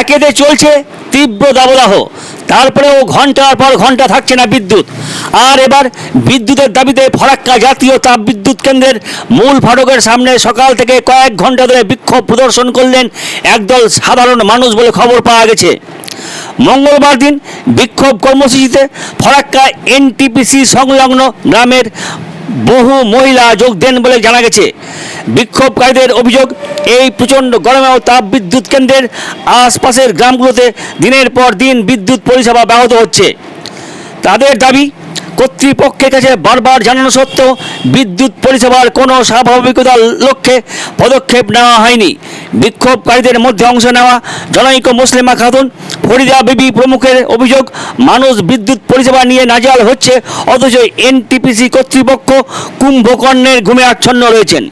একেতে চলছে তীব্র দাবদাহ। তারপরেও ঘণ্টার পর ঘণ্টা থাকছে না বিদ্যুৎ। আর এবার বিদ্যুতের দাবিতে ফরাক্কা জাতীয় তাপ বিদ্যুৎ কেন্দ্রের মূল ফটকের সামনে সকাল থেকে কয়েক ঘণ্টা ধরে বিক্ষোভ প্রদর্শন করলেন একদল সাধারণ মানুষ বলে খবর পাওয়া গেছে। মঙ্গলবার দিন বিক্ষোভ কর্মসূচিতে ফরাক্কা এনটিপিসি সংলগ্ন গ্রামের বহু মহিলা যোগ দেন বলে জানা গেছে। বিক্ষোভকারীদের অভিযোগ, এই প্রচণ্ড গরমেও তাপ বিদ্যুৎ কেন্দ্রের আশপাশের গ্রামগুলোতে দিনের পর দিন বিদ্যুৎ পরিষেবা ব্যাহত হচ্ছে। তাদের দাবি কর্তৃপক্ষের কাছে বারবার জানানো সত্ত্বেও বিদ্যুৎ পরিষেবার কোনো স্বাভাবিকতার লক্ষ্যে পদক্ষেপ নেওয়া হয়নি। বিক্ষোভকারীদের মধ্যে অংশ নেওয়া জনৈক মুসলিমা খাতুন, ফরিদা বিবি প্রমুখের অভিযোগ, মানুষ বিদ্যুৎ পরিষেবা নিয়ে নাজাল হচ্ছে, অথচ এনটিপিসি কর্তৃপক্ষ কুম্ভকর্ণের ঘুমে আচ্ছন্ন রয়েছেন।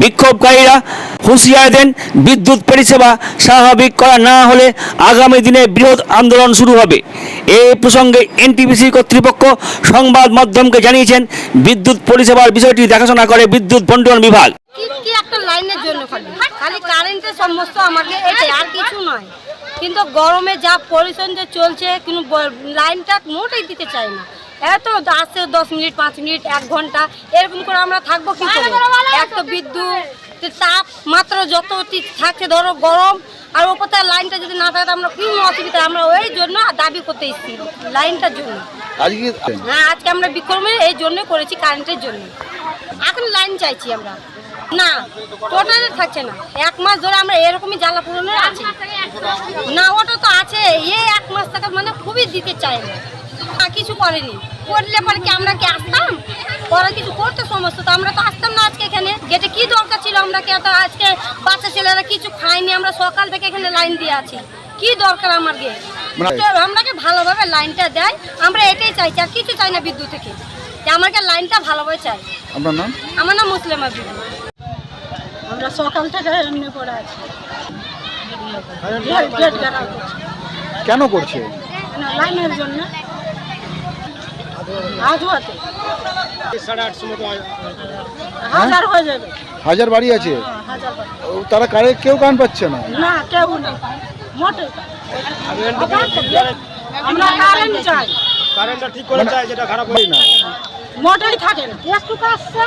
বিক্ষোভকারীরা হুঁশিয়ার দেন, বিদ্যুৎ পরিষেবা স্বাভাবিক করা না হলে আগামী দিনে বৃহৎ আন্দোলন শুরু হবে। এই প্রসঙ্গে এনটিপিসি কর্তৃপক্ষ সংবাদ মাধ্যমকে জানিয়েছেন বিদ্যুৎ পরিষেবার বিষয়টি দেখাশোনা করে বিদ্যুৎ বন্টন বিভাগ। খালি? কারেন্টের সমস্ত আমাকে আর কিছু নয়। কিন্তু গরমে যা পরিশ্রম যে চলছে কিন্তু লাইনটা মোটেই দিতে চায় না। এত আসছে দশ মিনিট, পাঁচ মিনিট, এক ঘণ্টা, এরকম করে আমরা থাকব কি করে এক তো বিদ্যুৎ তাপ মাত্র যত টি- থাকছে ধরো গরম আর ওপর লাইনটা যদি না থাকে আমরা কি অসুবিধা আমরা ওই জন্য দাবি করতে এসেছি লাইনটার জন্য। হ্যাঁ আজকে আমরা বিক্রমে এই জন্য করেছি কারেন্টের জন্য। এখন লাইন চাইছি আমরা। না টোটালি থাকছে না। এক মাস ধরে আমরা এরকমই জ্বালা পূরণে আছি। না ওটা তো আছে। এই এক মাস থেকে মানে খুবই দিতে চায় না। না কিছু করেনি। করলে পরে কি আমরা কি আসতাম? ওরা কিছু করতে সমস্ত তো আমরা তো আসতাম না আজকে এখানে যেটা কি দরকার ছিল আমরা কি এত আজকে বাচ্চা ছেলেরা কিছু খায়নি আমরা সকাল থেকে এখানে লাইন দিয়ে আছি। কি দরকার আমার গে? মানে- তো আমাকে ভালোভাবে লাইনটা দেয়। আমরা এটাই চাইছি আর কিছু চাই না বিদ্যুৎ থেকে। যে আমাকে লাইনটা ভালোভাবে চাই। আপনার নাম? আমার নাম মুসলিমা আমরা সকাল থেকে এমনি পড়ে আছি। কেন করছে? লাইনের জন্য। আজ হতে হাজার হয়ে যাবে। হাজার বাড়ি আছে? হ্যাঁ, হাজার বাড়ি। ও, তারা কারে কেউ কান পাচ্ছে না? না কেউ নেই মোটে আমরা কারেন্ট চাই। না। মোটেই থাকে না। একটু কাজছে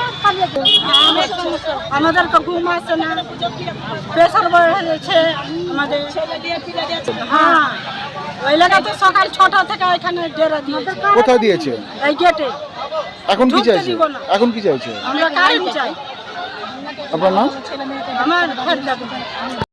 আমাদেরকে ঘুম আসছে না। প্রেশার আমাদের। হ্যাঁ। ওই লেগে তো সকাল ছটা থেকে এখানে ডেরা দিয়েছে। কোথায় দিয়েছে এই গেটে এখন কি ঢুকতে চাইছে? দিব না। এখন কি চাইছে? আমরা কারেন্ট চাই। আপনার নাম আমার ফের যাবে